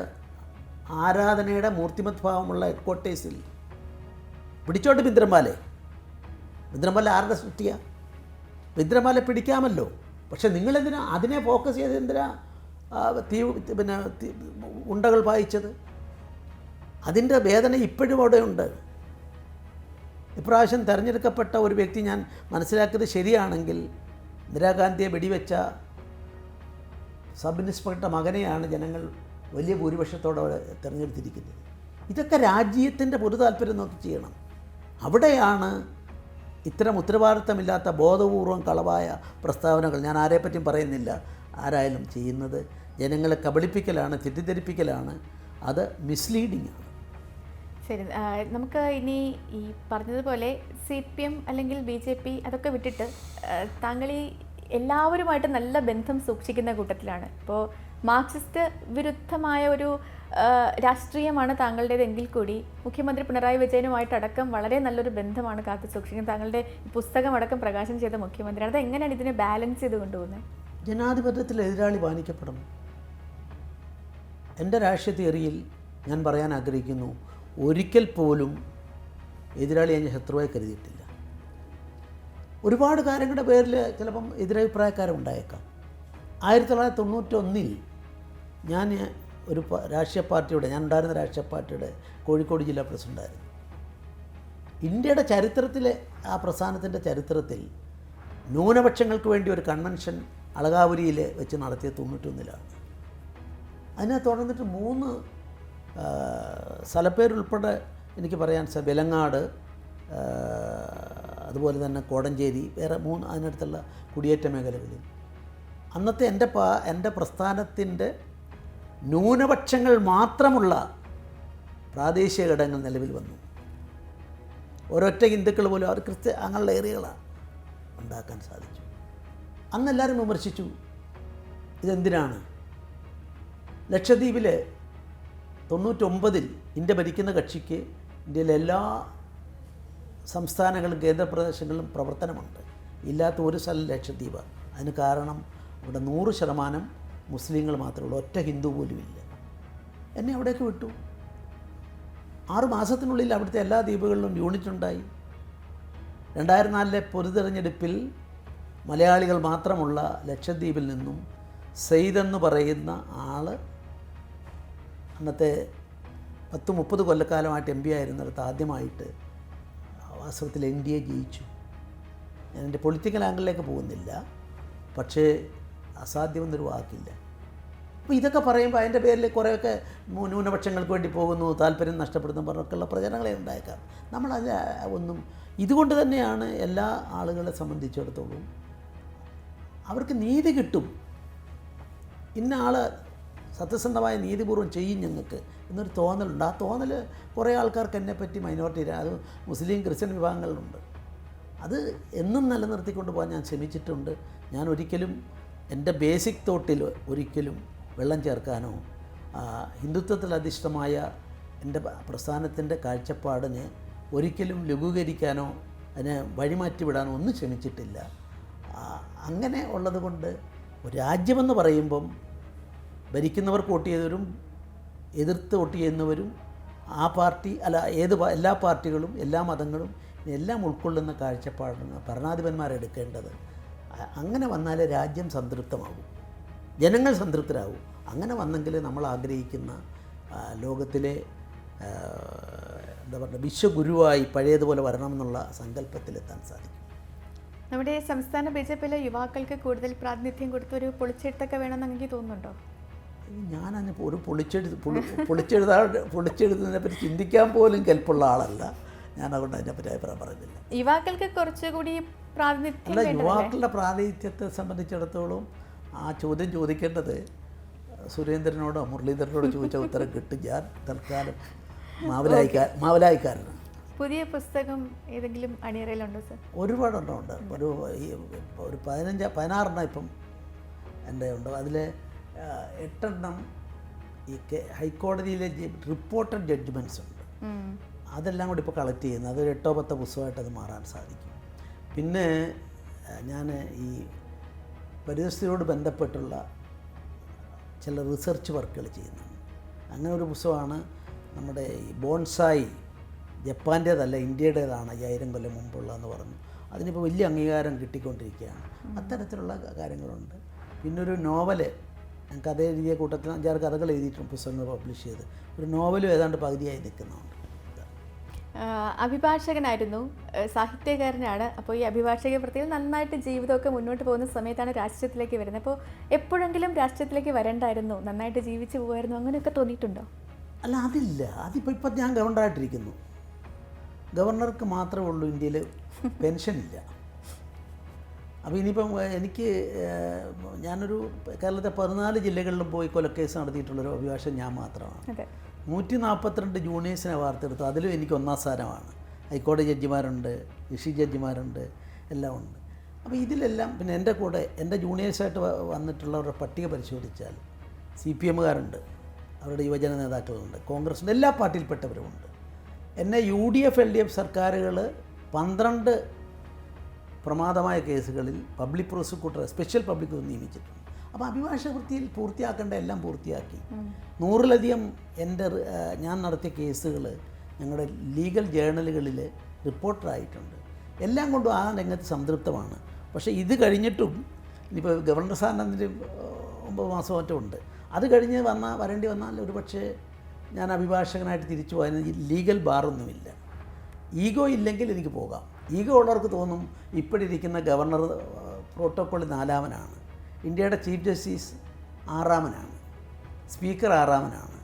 ആരാധനയുടെ മൂർത്തിമത് ഭാവമുള്ള ഹെഡ് ക്വാർട്ടേഴ്സിൽ പിടിച്ചോട്ട് ബിന്ദ്രമാലെ. ബിന്ദ്രമാല ആരുടെ സൃഷ്ടിയാ? ബിന്ദ്രമാലെ പിടിക്കാമല്ലോ. പക്ഷെ നിങ്ങളെന്തിനാ അതിനെ ഫോക്കസ് ചെയ്ത് എന്തിനാ തീ പിന്നെ ഉണ്ടകൾ വായിച്ചത് അതിന്റെ വേദന ഇപ്പോഴും അവിടെ ഉണ്ട് ഇപ്രാവശ്യം തിരഞ്ഞെടുക്കപ്പെട്ട ഒരു വ്യക്തി ഞാൻ മനസ്സിലാക്കിയത് ശരിയാണെങ്കിൽ ഇന്ദിരാഗാന്ധിയെ വെടിവെച്ച സബ് ഇൻസ്പെക്ടർ മകനെയാണ് ജനങ്ങൾ വലിയ ഭൂരിപക്ഷത്തോടെ തിരഞ്ഞെടുത്തിരിക്കുന്നത്. ഇതൊക്കെ രാജ്യത്തിന്റെ പൊതു താല്പര്യം നോക്കി ചെയ്യണം. അവിടെയാണ് ഇത്തരം ഉത്തരവാദിത്തമില്ലാത്ത ബോധപൂർവം കളവായ പ്രസ്താവനകൾ. ഞാൻ ആരെപ്പറ്റിയും പറയുന്നില്ല. ആരായാലും ചെയ്യുന്നത് ജനങ്ങളെ കബളിപ്പിക്കലാണ് തെറ്റിദ്ധരിപ്പിക്കലാണ്. അത് മിസ്ലീഡിംഗ് ആണ്. ശരി. നമുക്ക് ഇനി ഈ പറഞ്ഞതുപോലെ സി പി എം അല്ലെങ്കിൽ ബി ജെ പി അതൊക്കെ വിട്ടിട്ട് താങ്കൾ ഈ എല്ലാവരുമായിട്ട് നല്ല ബന്ധം സൂക്ഷിക്കുന്ന കൂട്ടത്തിലാണ്. ഇപ്പോൾ മാർക്സിസ്റ്റ് വിരുദ്ധമായ ഒരു രാഷ്ട്രീയമാണ് താങ്കളുടേതെങ്കിൽ കൂടി മുഖ്യമന്ത്രി പിണറായി വിജയനുമായിട്ടടക്കം വളരെ നല്ലൊരു ബന്ധമാണ് കാത്തു സൂക്ഷിക്കുന്നത്. താങ്കളുടെ പുസ്തകമടക്കം പ്രകാശനം ചെയ്ത മുഖ്യമന്ത്രിയാണ് അത് എങ്ങനെയാണ് ഇതിനെ ബാലൻസ് ചെയ്ത് കൊണ്ടുപോകുന്നത്? ജനാധിപത്യത്തിൽ എതിരാളി മാനിക്കപ്പെടണം. എന്റെ രാഷ്ട്രീയ തിയറിയിൽ ഞാൻ പറയാൻ ആഗ്രഹിക്കുന്നു ഒരിക്കൽ പോലും എതിരാളി ഞാൻ ശത്രുവായി കരുതിയിട്ടില്ല. ഒരുപാട് കാര്യങ്ങളുടെ പേരിൽ ചിലപ്പം എതിരഭിപ്രായക്കാരുണ്ടായേക്കാം. ആയിരത്തി തൊള്ളായിരത്തി തൊണ്ണൂറ്റൊന്നിൽ ഞാൻ ഒരു രാഷ്ട്രീയ പാർട്ടിയുടെ ഞാൻ ഉണ്ടായിരുന്ന രാഷ്ട്രീയ പാർട്ടിയുടെ കോഴിക്കോട് ജില്ലാ പ്രസിഡന്റായിരുന്നു ഇന്ത്യയുടെ ചരിത്രത്തിലെ ആ പ്രസ്ഥാനത്തിന്റെ ചരിത്രത്തിൽ ന്യൂനപക്ഷങ്ങൾക്ക് വേണ്ടി ഒരു കൺവെൻഷൻ അളകാപുരിയിൽ വെച്ച് നടത്തിയ തൊണ്ണൂറ്റൊന്നിലാണ്. അതിനെ തുടർന്നിട്ട് മൂന്ന് സ്ഥലപ്പേരുൾപ്പെടെ എനിക്ക് പറയാൻ വെലങ്ങാട് അതുപോലെ തന്നെ കോടഞ്ചേരി വേറെ മൂന്ന് അതിനടുത്തുള്ള കുടിയേറ്റ മേഖലകളിൽ. അന്നത്തെ എന്റെ പാ എന്റെ പ്രസ്ഥാനത്തിന്റെ ന്യൂനപക്ഷങ്ങൾ മാത്രമുള്ള പ്രാദേശിക ഘടകങ്ങൾ നിലവിൽ വന്നു. ഒരൊറ്റ ഹിന്ദുക്കൾ പോലും അവർ ക്രിസ്ത്യ അങ്ങനെയുള്ള ഏരിയകളാണ് ഉണ്ടാക്കാൻ സാധിച്ചു. അന്ന് എല്ലാവരും വിമർശിച്ചു ഇതെന്തിനാണ്? ലക്ഷദ്വീപിൽ തൊണ്ണൂറ്റൊമ്പതിൽ ഇന്ത്യ ഭരിക്കുന്ന കക്ഷിക്ക് ഇന്ത്യയിലെ എല്ലാ സംസ്ഥാനങ്ങളും കേന്ദ്രപ്രദേശങ്ങളും പ്രവർത്തനമുണ്ട്. ഇല്ലാത്ത ഒരു സ്ഥലം ലക്ഷദ്വീപ് അതിന് കാരണം അവിടെ നൂറ് ശതമാനം മുസ്ലിങ്ങൾ മാത്രമേ ഉള്ളൂ. ഒറ്റ ഹിന്ദു പോലും ഇല്ല. എന്നെ അവിടേക്ക് വിട്ടു. ആറ് മാസത്തിനുള്ളിൽ അവിടുത്തെ എല്ലാ ദ്വീപുകളിലും യൂണിറ്റ് ഉണ്ടായി. രണ്ടായിരത്തി നാലിലെ പൊതുതെരഞ്ഞെടുപ്പിൽ മലയാളികൾ മാത്രമുള്ള ലക്ഷദ്വീപിൽ നിന്നും സെയ്ദ് എന്ന് പറയുന്ന ആൾ അന്നത്തെ പത്ത് മുപ്പത് കൊല്ലക്കാലമായിട്ട് എം പി ആയിരുന്നിടത്ത് ആദ്യമായിട്ട് വാസ്തവത്തിൽ എൻ ഡി എ ജയിച്ചു. ഞാൻ എന്റെ പൊളിറ്റിക്കൽ ആംഗിളിലേക്ക് പോകുന്നില്ല. പക്ഷേ അസാധ്യമെന്നൊരു വാക്കില്ല. അപ്പോൾ ഇതൊക്കെ പറയുമ്പോൾ അതിന്റെ പേരിൽ കുറേയൊക്കെ ന്യൂനപക്ഷങ്ങൾക്ക് വേണ്ടി പോകുന്നു താല്പര്യം നഷ്ടപ്പെടുന്നു പറഞ്ഞൊക്കെയുള്ള പ്രചരണങ്ങളെ ഉണ്ടായേക്കാം. നമ്മളത് ഒന്നും ഇതുകൊണ്ട് തന്നെയാണ് എല്ലാ ആളുകളെ സംബന്ധിച്ചിടത്തോളം അവർക്ക് നീതി കിട്ടും. ഇന്ന ആൾ സത്യസന്ധമായ നീതിപൂർവം ചെയ്യും ഞങ്ങൾക്ക് എന്നൊരു തോന്നലുണ്ട്. ആ തോന്നൽ കുറേ ആൾക്കാർക്ക് എന്നെപ്പറ്റി മൈനോറിറ്റി അത് മുസ്ലിം ക്രിസ്ത്യൻ വിഭാഗങ്ങളിലുണ്ട്. അത് എന്നും നിലനിർത്തിക്കൊണ്ട് പോകാൻ ഞാൻ ശ്രമിച്ചിട്ടുണ്ട്. ഞാൻ ഒരിക്കലും എന്റെ ബേസിക് തോട്ടിൽ ഒരിക്കലും വെള്ളം ചേർക്കാനോ ഹിന്ദുത്വത്തിൽ അധിഷ്ഠമായ എന്റെ പ്രസ്ഥാനത്തിന്റെ കാഴ്ചപ്പാടിനെ ഒരിക്കലും ലഘൂകരിക്കാനോ അതിനെ വഴിമാറ്റി വിടാനോ ഒന്നും ശ്രമിച്ചിട്ടില്ല അങ്ങനെ ഉള്ളതുകൊണ്ട് രാജ്യമെന്ന് പറയുമ്പം ഭരിക്കുന്നവർക്ക് വോട്ട് ചെയ്തവരും എതിർത്ത് വോട്ട് ചെയ്യുന്നവരും ആ പാർട്ടി അല്ല ഏത് എല്ലാ പാർട്ടികളും എല്ലാ മതങ്ങളും എല്ലാം ഉൾക്കൊള്ളുന്ന കാഴ്ചപ്പാടാണ് ഭരണാധിപന്മാരെടുക്കേണ്ടത്. അങ്ങനെ വന്നാലേ രാജ്യം സംതൃപ്തമാകും. ജനങ്ങൾ സംതൃപ്തരാകും. അങ്ങനെ വന്നെങ്കിൽ നമ്മൾ ആഗ്രഹിക്കുന്ന ലോകത്തിലെ എന്താ പറയുക വിശ്വഗുരുവായി പഴയതുപോലെ വരണമെന്നുള്ള സങ്കല്പത്തിലെത്താൻ സാധിക്കും. നമ്മുടെ സംസ്ഥാന ബി ജെ പിയിലെ യുവാക്കൾക്ക് കൂടുതൽ പ്രാതിനിധ്യം കൊടുത്തൊരു പൊളിച്ചെഴുത്തൊക്കെ വേണമെന്ന് എനിക്ക് തോന്നുന്നുണ്ടോ? ഞാനതിന് ഒരു പൊളിച്ചെഴുത്ത് പൊളി പൊളിച്ചെഴുതാ പൊളിച്ചെഴുതുന്നതിനെ പറ്റി ചിന്തിക്കാൻ പോലും കെൽപ്പുള്ള ആളല്ല. ഞാൻ അതുകൊണ്ട് അതിനെപ്പറ്റി അഭിപ്രായം പറയുന്നില്ല. യുവാക്കൾക്ക് കുറച്ചുകൂടി അല്ല യുവാക്കളുടെ പ്രാതിനിധ്യത്തെ സംബന്ധിച്ചിടത്തോളം ആ ചോദ്യം ചോദിക്കേണ്ടത് സുരേന്ദ്രനോടോ മുരളീധരനോടോ ചോദിച്ച ഉത്തരം കിട്ടും. ഞാൻ തൽക്കാലം മാവലായിക്കാർ മാവലായിക്കാരനാണ്. പുതിയ പുസ്തകം ഏതെങ്കിലും അണിയറയിലുണ്ടോ സർ? ഒരുപാടെണ്ണം ഉണ്ട്. ഒരു ഒരു പതിനഞ്ച് പതിനാറെണ്ണം ഇപ്പം എന്റെ ഉണ്ട്. അതിൽ എട്ടെണ്ണം ഈ കെ- ഹൈക്കോടതിയിലെ റിപ്പോർട്ടഡ് ജഡ്ജ്മെന്റ്സ് ഉണ്ട്. അതെല്ലാം കൂടി ഇപ്പോൾ കളക്ട് ചെയ്യുന്നത് അതൊരു എട്ടോ പത്തോ പുസ്തകമായിട്ട് അത് മാറാൻ സാധിക്കും. പിന്നെ ഞാൻ ഈ പരിസ്ഥിതിയോട് ബന്ധപ്പെട്ടുള്ള ചില റിസർച്ച് വർക്കുകൾ ചെയ്യുന്നുണ്ട് അങ്ങനെ ഒരു പുസ്തകമാണ് നമ്മുടെ ഈ ബോൺസായി ജപ്പാന്റേതല്ല ഇന്ത്യയുടേതാണ് അയ്യായിരം കൊല്ലം മുമ്പുള്ളതെന്ന് പറഞ്ഞു. അതിനിപ്പോൾ വലിയ അംഗീകാരം കിട്ടിക്കൊണ്ടിരിക്കുകയാണ്. അത്തരത്തിലുള്ള കാര്യങ്ങളുണ്ട്. പിന്നൊരു ഞാൻ കഥ എഴുതിയ കൂട്ടത്തിൽ അഞ്ചാറ് കഥകൾ എഴുതിയിട്ടുണ്ട് പുസ്തകങ്ങൾ പബ്ലിഷ് ചെയ്ത്. ഒരു നോവലും ഏതാണ്ട് പകുതിയായി നിൽക്കുന്നുണ്ട്. അഭിഭാഷകനായിരുന്നു സാഹിത്യകാരനാണ്. അപ്പോൾ ഈ അഭിഭാഷക വൃത്തിയിൽ നന്നായിട്ട് ജീവിതമൊക്കെ മുന്നോട്ട് പോകുന്ന സമയത്താണ് രാഷ്ട്രീയത്തിലേക്ക് വരുന്നത്. അപ്പോൾ എപ്പോഴെങ്കിലും രാഷ്ട്രീയത്തിലേക്ക് വരണ്ടായിരുന്നു നന്നായിട്ട് ജീവിച്ചു പോകുമായിരുന്നു അങ്ങനെയൊക്കെ തോന്നിയിട്ടുണ്ടോ? അല്ല അതില്ല. അതിപ്പോൾ ഇപ്പം ഞാൻ ഗവർണറായിട്ടിരിക്കുന്നു. ഗവർണർക്ക് മാത്രമേ ഉള്ളൂ ഇന്ത്യയിൽ പെൻഷൻ ഇല്ല അപ്പോൾ ഇനിയിപ്പം എനിക്ക് ഞാനൊരു കേരളത്തെ പതിനാല് ജില്ലകളിലും പോയി കൊലക്കേസ് നടത്തിയിട്ടുള്ളൊരു അഭിഭാഷകൻ ഞാൻ മാത്രമാണ്. നൂറ്റി നാൽപ്പത്തിരണ്ട് ജൂനിയേഴ്സിനെ വാർത്തെടുത്തു. അതിലും എനിക്ക് ഒന്നാം സ്ഥാനമാണ്. ഹൈക്കോടതി ജഡ്ജിമാരുണ്ട് ഋഷി ജഡ്ജിമാരുണ്ട് എല്ലാം ഉണ്ട്. അപ്പോൾ ഇതിലെല്ലാം പിന്നെ എന്റെ കൂടെ എന്റെ ജൂനിയേഴ്സായിട്ട് വ- വന്നിട്ടുള്ളവരുടെ പട്ടിക പരിശോധിച്ചാൽ സി പി എമ്മുകാരുണ്ട്. അവരുടെ യുവജന നേതാക്കളുണ്ട്. കോൺഗ്രസിന്റെ എല്ലാ പാർട്ടിയിൽപ്പെട്ടവരുമുണ്ട് എന്നെ U D F L D F സർക്കാരുകൾ പന്ത്രണ്ട് പ്രമാദമായ കേസുകളിൽ പബ്ലിക് പ്രോസിക്യൂട്ടർ സ്പെഷ്യൽ പബ്ലിക് നിയമിച്ചിട്ടുണ്ട്. അപ്പോൾ അഭിഭാഷ വൃത്തിയിൽ പൂർത്തിയാക്കേണ്ട എല്ലാം പൂർത്തിയാക്കി. നൂറിലധികം എന്റെ ഞാൻ നടത്തിയ കേസുകൾ ഞങ്ങളുടെ ലീഗൽ ജേർണലുകളിൽ റിപ്പോർട്ടറായിട്ടുണ്ട്. എല്ലാം കൊണ്ടും ആ രംഗത്ത് സംതൃപ്തമാണ്. പക്ഷേ ഇത് കഴിഞ്ഞിട്ടും ഇനിയിപ്പോൾ ഗവർണർ സ്ഥാനത്തിന് ഒമ്പത് മാസം മറ്റോ ഉണ്ട്. അത് കഴിഞ്ഞ് വന്നാൽ വരേണ്ടി വന്നാൽ ഒരു പക്ഷേ ഞാൻ അഭിഭാഷകനായിട്ട് തിരിച്ചു പോയതിന് ലീഗൽ ബാറൊന്നുമില്ല. ഈഗോ ഇല്ലെങ്കിൽ എനിക്ക് പോകാം. ഈഗോ ഉള്ളവർക്ക് തോന്നും ഇപ്പോഴിരിക്കുന്ന ഗവർണർ പ്രോട്ടോക്കോളിൽ നാലാമനാണ്. ഇന്ത്യയുടെ ചീഫ് ജസ്റ്റിസ് ആറാമനാണ് സ്പീക്കർ ആറാമനാണ്.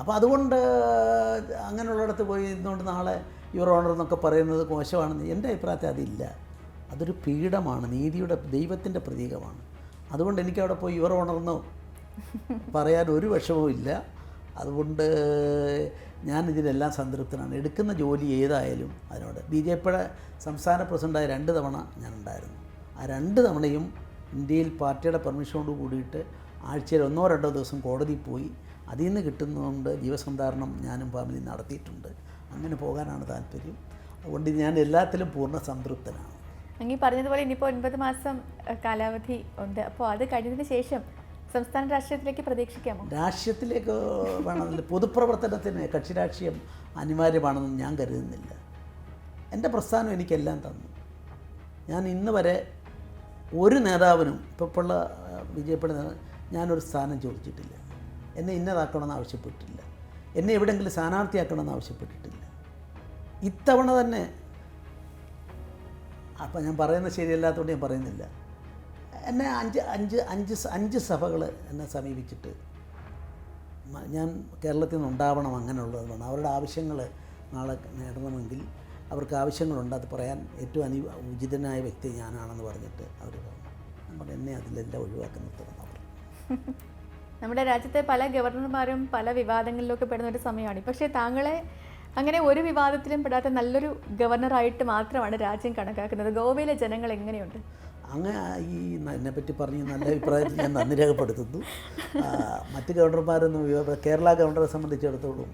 അപ്പോൾ അതുകൊണ്ട് അങ്ങനെയുള്ളിടത്ത് പോയി ഇരുന്നുകൊണ്ട് നാളെ യുവർ ഓണർ എന്നൊക്കെ പറയുന്നത് മോശമാണെന്ന് എന്റെ അഭിപ്രായത്തിൽ അതില്ല. അതൊരു പീഠമാണ് നീതിയുടെ ദൈവത്തിന്റെ പ്രതീകമാണ്. അതുകൊണ്ട് എനിക്ക് അവിടെ പോയി യുവർ ഓണർന്നോ പറയാൻ ഒരു വിഷമവും ഇല്ല. അതുകൊണ്ട് ഞാൻ ഇതിനെല്ലാം സംതൃപ്തനാണ്. എടുക്കുന്ന ജോലി ഏതായാലും അതിനോട്. ബി ജെ പിയുടെ സംസ്ഥാന പ്രസിഡന്റായ രണ്ട് തവണ ഞാനുണ്ടായിരുന്നു ആ രണ്ട് തവണയും ഇന്ത്യയിൽ പാർട്ടിയുടെ പെർമിഷനോട് കൂടിയിട്ട് ആഴ്ചയിൽ ഒന്നോ രണ്ടോ ദിവസം കോടതിയിൽ പോയി. അതിൽ നിന്ന് കിട്ടുന്നതുകൊണ്ട് ജീവസന്ധാരണം ഞാനും ഫാമിലി നടത്തിയിട്ടുണ്ട്. അങ്ങനെ പോകാനാണ് താല്പര്യം. അതുകൊണ്ട് ഞാൻ എല്ലാത്തിലും പൂർണ സംതൃപ്തനാണ്. അങ്ങ് പറഞ്ഞതുപോലെ ഇനിയിപ്പോൾ ഒൻപത് മാസം കാലാവധി ഉണ്ട്. അപ്പോൾ അത് കഴിഞ്ഞതിന് ശേഷം സംസ്ഥാന രാഷ്ട്രീയത്തിലേക്ക് പ്രതീക്ഷിക്കാമോ? രാഷ്ട്രീയത്തിലേക്ക് വേണമെന്നില്ല. പൊതുപ്രവർത്തനത്തിന് കക്ഷി രാഷ്ട്രീയം അനിവാര്യമാണെന്ന് ഞാൻ കരുതുന്നില്ല. എന്റെ പ്രസ്ഥാനം എനിക്കെല്ലാം തന്നു. ഞാൻ ഇന്ന് വരെ ഒരു നേതാവിനും ഇപ്പോൾ വിജയപ്പെടുന്ന ഞാനൊരു സ്ഥാനം ചോദിച്ചിട്ടില്ല. എന്നെ ഇന്നതാക്കണമെന്ന് ആവശ്യപ്പെട്ടിട്ടില്ല. എന്നെ എവിടെയെങ്കിലും സ്ഥാനാർത്ഥിയാക്കണമെന്ന് ആവശ്യപ്പെട്ടിട്ടില്ല. ഇത്തവണ തന്നെ അപ്പം ഞാൻ പറയുന്നത് ശരിയല്ലാത്തതുകൊണ്ട് ഞാൻ പറയുന്നില്ല. എന്നെ അഞ്ച് അഞ്ച് അഞ്ച് അഞ്ച് സഭകൾ എന്നെ സമീപിച്ചിട്ട് ഞാൻ കേരളത്തിൽ നിന്ന് ഉണ്ടാവണം അങ്ങനെയുള്ളത് വേണം അവരുടെ ആവശ്യങ്ങൾ നാളെ നേടണമെങ്കിൽ അവർക്ക് ആവശ്യങ്ങളുണ്ട്. അത് പറയാൻ ഏറ്റവും അനി ഉചിതനായ വ്യക്തി ഞാനാണെന്ന് പറഞ്ഞിട്ട് അവർ പറഞ്ഞു. ഞാൻ എന്നെ അതിലെല്ലാം ഒഴിവാക്കി നിർത്തണം അവർ നമ്മുടെ രാജ്യത്തെ പല ഗവർണർമാരും പല വിവാദങ്ങളിലൊക്കെ പെടുന്ന ഒരു സമയമാണ്. പക്ഷേ താങ്കളെ അങ്ങനെ ഒരു വിവാദത്തിലും പെടാത്ത നല്ലൊരു ഗവർണറായിട്ട് മാത്രമാണ് രാജ്യം കണക്കാക്കുന്നത്. ഗോവയിലെ ജനങ്ങൾ എങ്ങനെയുണ്ട്? അങ്ങനെ ഈ എന്നെ പറ്റി പറഞ്ഞ് നല്ല അഭിപ്രായത്തിൽ ഞാൻ നന്ദി രേഖപ്പെടുത്തുന്നു. മറ്റ് ഗവർണർമാരൊന്നും കേരള ഗവർണറെ സംബന്ധിച്ചിടത്തോളം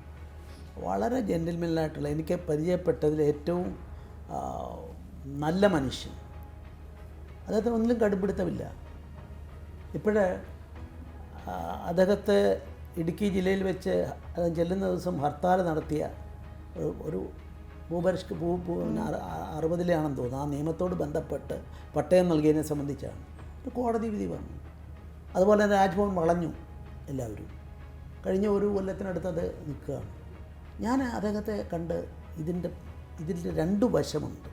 വളരെ ജെന്റിൽമെനായിട്ടുള്ള എനിക്ക് പരിചയപ്പെട്ടതിൽ ഏറ്റവും നല്ല മനുഷ്യൻ. അദ്ദേഹത്തിന് ഒന്നിലും കടുപിടുത്തമില്ല ഇപ്പോഴേ അദ്ദേഹത്തെ ഇടുക്കി ജില്ലയിൽ വെച്ച് അദ്ദേഹം ചെല്ലുന്ന ദിവസം ഹർത്താൽ നടത്തിയ ഒരു- ഭൂപരിഷ്ക ഭൂ അറുപതിലാണെന്ന് തോന്നുന്നു. ആ നിയമത്തോട് ബന്ധപ്പെട്ട് പട്ടയം നൽകിയതിനെ സംബന്ധിച്ചാണ്. ഒരു കോടതി വിധി വന്നു. അതുപോലെ രാജ്ഭവൻ വളഞ്ഞു എല്ലാവരും. കഴിഞ്ഞ ഒരു കൊല്ലത്തിനടുത്ത് അത് നിൽക്കുകയാണ്. ഞാൻ അദ്ദേഹത്തെ കണ്ട് ഇതിന്റെ ഇതിന്റെ രണ്ട് വശമുണ്ട്.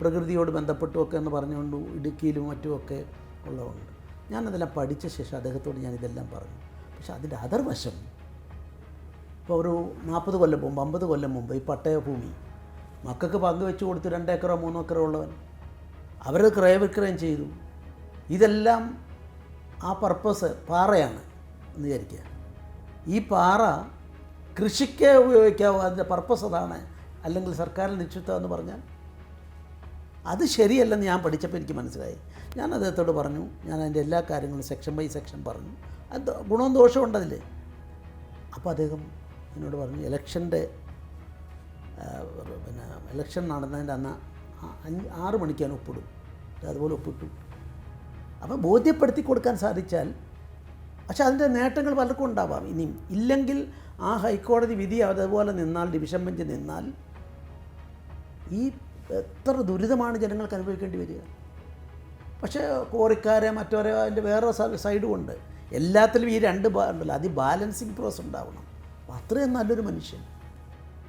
പ്രകൃതിയോട് ബന്ധപ്പെട്ടുമൊക്കെ എന്ന് പറഞ്ഞുകൊണ്ട് ഇടുക്കിയിലും മറ്റുമൊക്കെ ഉള്ളതുകൊണ്ട്. ഞാനതെല്ലാം പഠിച്ച ശേഷം അദ്ദേഹത്തോട് ഞാൻ ഇതെല്ലാം പറഞ്ഞു. പക്ഷെ അതിന്റെ അതർ വശം ഇപ്പോൾ ഒരു നാൽപ്പത് കൊല്ലം മുമ്പ് അമ്പത് കൊല്ലം മുമ്പ് ഈ പട്ടയഭൂമി മക്കൾക്ക് പങ്കുവെച്ച് കൊടുത്ത് രണ്ടേക്കറോ മൂന്നേക്കറോ ഉള്ളവൻ അവർ ക്രയവിക്രയം ചെയ്തു. ഇതെല്ലാം ആ പർപ്പസ് പാറയാണ് എന്ന് വിചാരിക്കുക. ഈ പാറ കൃഷിക്ക് ഉപയോഗിക്കാവോ അതിന്റെ പർപ്പസ് അതാണ് അല്ലെങ്കിൽ സർക്കാർ നിശ്ചിത്വം എന്ന് പറഞ്ഞാൽ? അത് ശരിയല്ലെന്ന് ഞാൻ പഠിച്ചപ്പോൾ എനിക്ക് മനസ്സിലായി. ഞാൻ അദ്ദേഹത്തോട് പറഞ്ഞു ഞാൻ അതിന്റെ എല്ലാ കാര്യങ്ങളും സെക്ഷൻ ബൈ സെക്ഷൻ പറഞ്ഞു. അത് ഗുണവും ദോഷവും ഉണ്ടതിൽ അപ്പോൾ അദ്ദേഹം എന്നോട് പറഞ്ഞു ഇലക്ഷന്റെ പിന്നെ ഇലക്ഷൻ നടന്നതിന്റെ അന്ന് അഞ്ച് ആറ് മണിക്കാണ് ഒപ്പിടും. അതുപോലെ ഒപ്പിട്ടു. അപ്പോൾ ബോധ്യപ്പെടുത്തി കൊടുക്കാൻ സാധിച്ചാൽ പക്ഷെ അതിന്റെ നേട്ടങ്ങൾ പലർക്കും ഉണ്ടാവാം. ഇനിയും ഇല്ലെങ്കിൽ ആ ഹൈക്കോടതി വിധി അതുപോലെ നിന്നാൽ ഡിവിഷൻ ബെഞ്ച് നിന്നാൽ ഈ എത്ര ദുരിതമാണ് ജനങ്ങൾക്ക് അനുഭവിക്കേണ്ടി വരിക. പക്ഷേ കോറിക്കാരെ മറ്റവരെ അതിന്റെ വേറെ സൈഡും ഉണ്ട്. എല്ലാത്തിലും ഈ രണ്ട് ഉണ്ടല്ലോ അത് ബാലൻസിങ് പ്രോസസ് ഉണ്ടാവണം. അപ്പോൾ അത്രയും നല്ലൊരു മനുഷ്യൻ.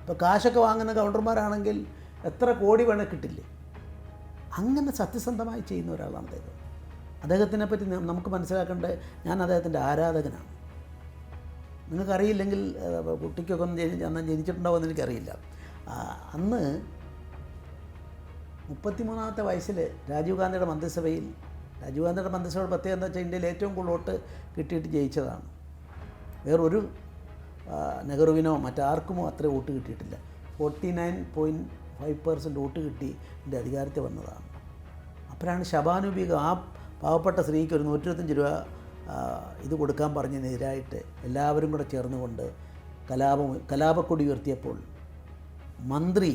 ഇപ്പോൾ കാശൊക്കെ വാങ്ങുന്ന കൗണ്ടർമാരാണെങ്കിൽ എത്ര കോടി വേണേൽ കിട്ടില്ലേ? അങ്ങനെ സത്യസന്ധമായി ചെയ്യുന്ന ഒരാളാണ് അദ്ദേഹം. അദ്ദേഹത്തിനെ പറ്റി നമുക്ക് മനസ്സിലാക്കേണ്ട ഞാൻ അദ്ദേഹത്തിന്റെ ആരാധകനാണ്. നിങ്ങൾക്കറിയില്ലെങ്കിൽ കുട്ടിക്കൊക്കെ ഒന്ന് ജനി അന്ന് ജനിച്ചിട്ടുണ്ടാവുമെന്ന് എനിക്കറിയില്ല. അന്ന് മുപ്പത്തിമൂന്നാമത്തെ വയസ്സിൽ രാജീവ് ഗാന്ധിയുടെ മന്ത്രിസഭയിൽ രാജീവ് ഗാന്ധിയുടെ മന്ത്രിസഭയുടെ പ്രത്യേകത എന്താ വെച്ചാൽ ഇന്ത്യയിൽ ഏറ്റവും കൂടുതൽ വോട്ട് കിട്ടിയിട്ട് ജയിച്ചതാണ്. വേറൊരു നെഹ്റുവിനോ മറ്റാർക്കുമോ അത്ര വോട്ട് കിട്ടിയിട്ടില്ല. Forty nine point five percent vote കിട്ടി എന്റെ അധികാരത്തിൽ വന്നതാണ്. അപ്പോഴാണ് ശബാനുബീഗ് ആ പാവപ്പെട്ട സ്ത്രീക്ക് ഒരു നൂറ്റിരുപത്തഞ്ച് രൂപ ഇത് കൊടുക്കാൻ പറഞ്ഞതിനെതിരായിട്ട് എല്ലാവരും കൂടെ ചേർന്നുകൊണ്ട് കലാപം കലാപക്കൊടി ഉയർത്തിയപ്പോൾ മന്ത്രി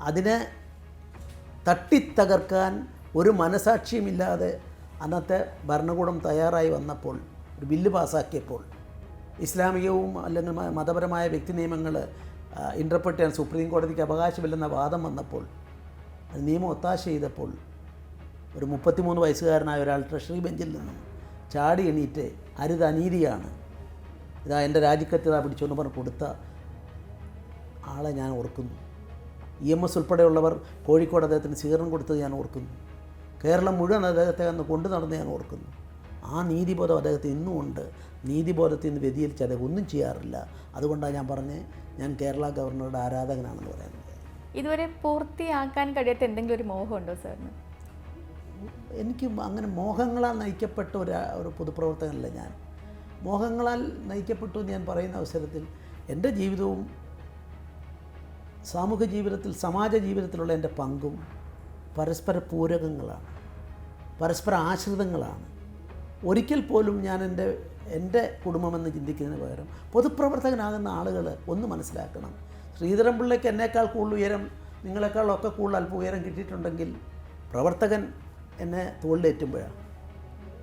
അതിനെ തട്ടിത്തകർക്കാൻ ഒരു മനസാക്ഷിയുമില്ലാതെ അന്നത്തെ ഭരണകൂടം തയ്യാറായി വന്നപ്പോൾ ഒരു ബില്ല് പാസ്സാക്കിയപ്പോൾ ഇസ്ലാമികവും അല്ലെങ്കിൽ മതപരമായ വ്യക്തി നിയമങ്ങൾ ഇന്റർപ്രറ്റ് ചെയ്യാൻ സുപ്രീം കോടതിക്ക് അവകാശമില്ലെന്ന വാദം വന്നപ്പോൾ നിയമം ഒത്താശ ചെയ്തപ്പോൾ ഒരു മുപ്പത്തിമൂന്ന് വയസ്സുകാരനായ ഒരാൾ ട്രഷറി ബെഞ്ചിൽ നിന്നും ചാടി എണീറ്റ് അരുത് അനീതിയാണ് ഇതാ എന്റെ രാജിക്കത്ത് ഇതാ പിടിച്ചുകൊണ്ട് പറഞ്ഞ് കൊടുത്ത ആളെ ഞാൻ ഓർക്കുന്നു. ഇ എം എസ് ഉൾപ്പെടെയുള്ളവർ കോഴിക്കോട് അദ്ദേഹത്തിന് സ്വീകരണം കൊടുത്തത് ഞാൻ ഓർക്കുന്നു. കേരളം മുഴുവൻ അദ്ദേഹത്തെ അന്ന് കൊണ്ടു നടന്ന് ഞാൻ ഓർക്കുന്നു. ആ നീതിബോധം അദ്ദേഹത്തിന് ഇന്നും ഉണ്ട്. നീതിബോധത്തിൽ നിന്ന് വ്യതിചലിച്ച് അദ്ദേഹം ഒന്നും ചെയ്യാറില്ല. അതുകൊണ്ടാണ് ഞാൻ പറഞ്ഞ് ഞാൻ കേരള ഗവർണറുടെ ആരാധകനാണെന്ന് പറയുന്നത്. ഇതുവരെ പൂർത്തിയാക്കാൻ കഴിയാത്ത എന്തെങ്കിലും ഒരു മോഹമുണ്ടോ സാറിന്? എനിക്ക് അങ്ങനെ മോഹങ്ങളാൽ നയിക്കപ്പെട്ട ഒരു ഒരു പൊതുപ്രവർത്തകനല്ല ഞാൻ. മോഹങ്ങളാൽ നയിക്കപ്പെട്ടു എന്ന് ഞാൻ പറയുന്ന അവസരത്തിൽ എന്റെ ജീവിതവും സാമൂഹ്യ ജീവിതത്തിൽ സമാജ ജീവിതത്തിലുള്ള എന്റെ പങ്കും പരസ്പര പൂരകങ്ങളാണ് പരസ്പര ആശ്രിതങ്ങളാണ്. ഒരിക്കൽ പോലും ഞാൻ എന്റെ എന്റെ കുടുംബമെന്ന് ചിന്തിക്കുന്നതിന് പകരം പൊതുപ്രവർത്തകനാകുന്ന ആളുകൾ ഒന്ന് മനസ്സിലാക്കണം. ശ്രീധരൻപിള്ളയ്ക്ക് എന്നേക്കാൾ കൂടുതൽ ഉയരം നിങ്ങളെക്കാളൊക്കെ കൂടുതൽ അല്പം ഉയരം കിട്ടിയിട്ടുണ്ടെങ്കിൽ പ്രവർത്തകൻ എന്നെ തോളിലേറ്റുമ്പോഴാണ്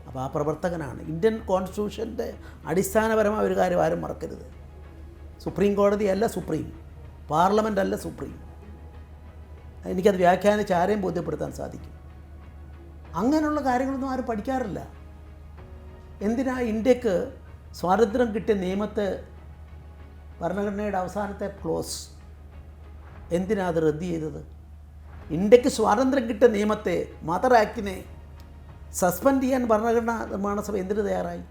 അപ്പോൾ ആ പ്രവർത്തകനാണ്. ഇന്ത്യൻ കോൺസ്റ്റിറ്റ്യൂഷന്റെ അടിസ്ഥാനപരമായ ഒരു കാര്യം ആരും മറക്കരുത്. സുപ്രീം കോടതി അല്ല സുപ്രീം. പാർലമെന്റ് അല്ല സുപ്രീം. എനിക്കത് വ്യാഖ്യാനിച്ച് ആരെയും ബോധ്യപ്പെടുത്താൻ സാധിക്കും. അങ്ങനെയുള്ള കാര്യങ്ങളൊന്നും ആരും പഠിക്കാറില്ല. എന്തിനാ ഇന്ത്യയ്ക്ക് സ്വാതന്ത്ര്യം കിട്ടിയ നിയമത്തെ ഭരണഘടനയുടെ അവസാനത്തെ ക്ലോസ്? എന്തിനാ അത് റദ്ദ് ചെയ്തത്? ഇന്ത്യയ്ക്ക് സ്വാതന്ത്ര്യം കിട്ടിയ നിയമത്തെ മദർ ആക്ടിനെ സസ്പെൻഡ് ചെയ്യാൻ ഭരണഘടനാ നിർമ്മാണ സഭ എന്തിനു തയ്യാറായി?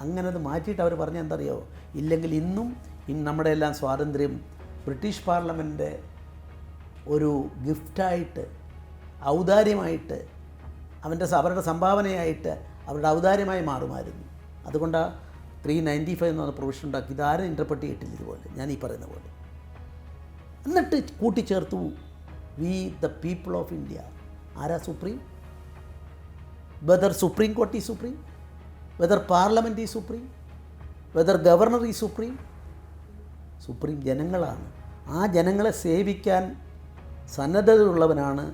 അങ്ങനെ അത് മാറ്റിയിട്ട് അവർ പറഞ്ഞ എന്തറിയോ? ഇല്ലെങ്കിൽ ഇന്നും നമ്മുടെ എല്ലാം സ്വാതന്ത്ര്യം ബ്രിട്ടീഷ് പാർലമെന്റിന്റെ ഒരു ഗിഫ്റ്റായിട്ട് ഔദാര്യമായിട്ട് അവന്റെ അവരുടെ സംഭാവനയായിട്ട് അവരുടെ ഔദാര്യമായി മാറുമായിരുന്നു. അതുകൊണ്ടാണ് ത്രീ നയന്റി ഫൈവ് എന്ന് പറഞ്ഞ പ്രൊവിഷൻ ഉണ്ടാക്കി. ഇതാരും ഇന്റർപ്രറ്റ് ചെയ്തിട്ടില്ല ഇതുപോലെ. ഞാൻ ഈ പറയുന്ന പോലെ. എന്നിട്ട് കൂട്ടിച്ചേർത്തു. We the people of India ആരാ സുപ്രീം? വെദർ സുപ്രീം കോർട്ട് ഈ സുപ്രീം വെദർ പാർലമെന്റ് ഈ സുപ്രീം വെദർ ഗവർണർ ഈ സുപ്രീം സുപ്രീം ജനങ്ങളാണ്. ആ ജനങ്ങളെ സേവിക്കാൻ സന്നദ്ധതയുള്ളവനാണ്.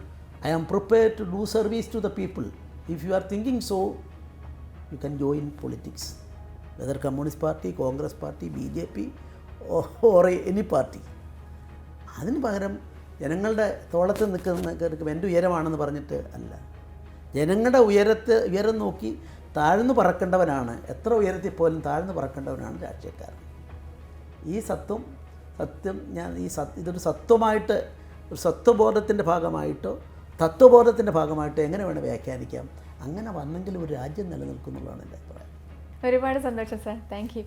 I am prepare to do service to the people if you are thinking so you can join politics whether communist party Congress party B J P or any party അതിന് പകരം ജനങ്ങളുടെ തോളത്ത് നിൽക്കുന്ന എന്റെ ഉയരമാണെന്ന് പറഞ്ഞിട്ട് അല്ല. ജനങ്ങളുടെ ഉയരത്തെ ഉയരം നോക്കി താഴ്ന്നു പറക്കേണ്ടവനാണ്. എത്ര ഉയരത്തിൽ പോലും താഴ്ന്നു പറക്കേണ്ടവനാണ് രാഷ്ട്രീയക്കാരൻ. ഈ സത്വം സത്യം ഞാൻ ഈ സത് ഇതൊരു സത്വമായിട്ട് ഒരു സത്വബോധത്തിന്റെ ഭാഗമായിട്ടോ തത്വബോധത്തിന്റെ ഭാഗമായിട്ടോ എങ്ങനെ വേണം വ്യാഖ്യാനിക്കാം? അങ്ങനെ വന്നെങ്കിലും ഒരു രാജ്യം നിലനിൽക്കുന്നുള്ളതാണ് എന്റെ അഭിപ്രായം. ഒരുപാട് സന്തോഷം സാർ താങ്ക് യു